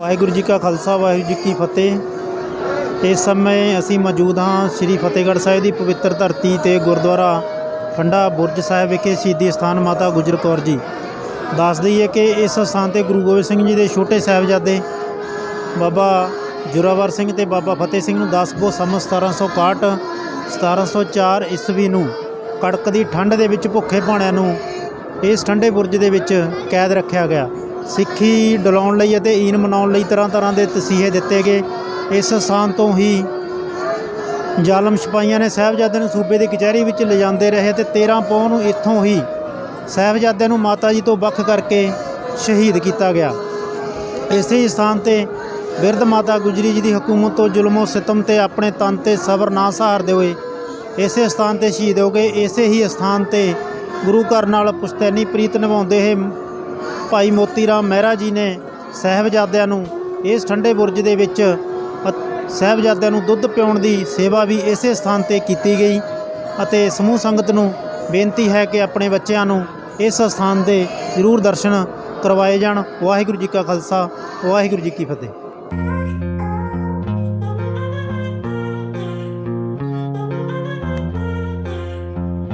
ਵਾਹਿਗੁਰੂ ਜੀ ਕਾ ਖਾਲਸਾ, ਵਾਹਿਗੁਰੂ ਜੀ ਕੀ ਫਤਿਹ। ਇਸ ਸਮੇਂ ਅਸੀਂ ਮੌਜੂਦ ਹਾਂ ਸ੍ਰੀ ਫਤਿਹਗੜ੍ਹ ਸਾਹਿਬ ਦੀ ਪਵਿੱਤਰ ਧਰਤੀ ਤੇ ਗੁਰਦੁਆਰਾ ਫੰਡਾ ਬੁਰਜ ਸਾਹਿਬ ਵਿਖੇ ਸ਼ਹੀਦੀ ਸਥਾਨ ਮਾਤਾ ਗੁਜਰ ਕੌਰ ਜੀ। ਦੱਸ ਦਈਏ ਕਿ ਇਸ ਸਥਾਨ ਤੇ ਗੁਰੂ ਗੋਬਿੰਦ ਸਿੰਘ ਜੀ ਦੇ ਛੋਟੇ ਸਾਹਿਬਜ਼ਾਦੇ ਬਾਬਾ ਜੋਰਾਵਰ ਸਿੰਘ ਤੇ ਬਾਬਾ ਫਤਿਹ ਸਿੰਘ ਨੂੰ 10 ਬੋ ਸਮ 1761 1704 ਈਸਵੀ ਨੂੰ ਕੜਕ ਦੀ ਠੰਡ ਦੇ ਵਿੱਚ ਭੁੱਖੇ ਭਾਣਿਆਂ ਨੂੰ ਇਸ ਠੰਡੇ ਬੁਰਜ ਦੇ ਵਿੱਚ ਕੈਦ ਰੱਖਿਆ ਗਿਆ। ਸਿੱਖੀ ਡਲਾਉਣ ਲਈ ਅਤੇ ਈਨ ਮਨਾਉਣ ਲਈ ਤਰ੍ਹਾਂ ਤਰ੍ਹਾਂ ਦੇ ਤਸੀਹੇ ਦਿੱਤੇ ਗਏ। ਇਸ ਸਥਾਨ ਤੋਂ ਹੀ ਜ਼ਾਲਮ ਸਿਪਾਹੀਆਂ ਨੇ ਸਾਹਿਬਜ਼ਾਦਿਆਂ ਨੂੰ ਸੂਬੇ ਦੀ ਕਚਹਿਰੀ ਵਿੱਚ ਲਿਜਾਂਦੇ ਰਹੇ ਤੇ 13 ਪੌਹ ਨੂੰ ਇੱਥੋਂ ਹੀ ਸਾਹਿਬਜ਼ਾਦਿਆਂ ਨੂੰ ਮਾਤਾ ਜੀ ਤੋਂ ਵੱਖ ਕਰਕੇ ਸ਼ਹੀਦ ਕੀਤਾ ਗਿਆ। ਇਸੇ ਸਥਾਨ ਤੇ ਬਿਰਧ ਮਾਤਾ ਗੁਜਰੀ ਜੀ ਦੀ ਹਕੂਮਤ ਤੋਂ ਜ਼ੁਲਮੋ ਸਿਤਮ ਤੇ ਆਪਣੇ ਤਨ ਤੇ ਸਬਰ ਨਾ ਸਹਾਰਦੇ ਹੋਏ ਇਸੇ ਸਥਾਨ ਤੇ ਸ਼ਹੀਦ ਹੋ ਗਏ। ਇਸੇ ਹੀ ਸਥਾਨ ਤੇ ਗੁਰੂ ਘਰ ਨਾਲ ਪੁਸ਼ਤੈਨੀ ਪ੍ਰੀਤ ਨਿਭਾਉਂਦੇ ਹੋਏ ਭਾਈ ਮੋਤੀ ਰਾਮ ਮਹਿਰਾ ਜੀ ਨੇ ਸਾਹਿਬਜ਼ਾਦਿਆਂ ਨੂੰ ਇਸ ਠੰਡੇ ਬੁਰਜ ਦੇ ਵਿੱਚ ਅ- ਸਾਹਿਬਜ਼ਾਦਿਆਂ ਨੂੰ ਦੁੱਧ ਪਿਉਣ ਦੀ ਸੇਵਾ ਵੀ ਇਸੇ ਸਥਾਨ ਤੇ ਕੀਤੀ ਗਈ ਅਤੇ ਸਮੂਹ ਸੰਗਤ ਨੂੰ ਬੇਨਤੀ ਹੈ ਕਿ ਆਪਣੇ ਬੱਚਿਆਂ ਨੂੰ ਇਸ ਸਥਾਨ ਦੇ ਜ਼ਰੂਰ ਦਰਸ਼ਨ ਕਰਵਾਏ ਜਾਣ। ਵਾਹਿਗੁਰੂ ਜੀ ਕਾ ਖਾਲਸਾ, ਵਾਹਿਗੁਰੂ ਜੀ ਕੀ ਫਤਿਹ।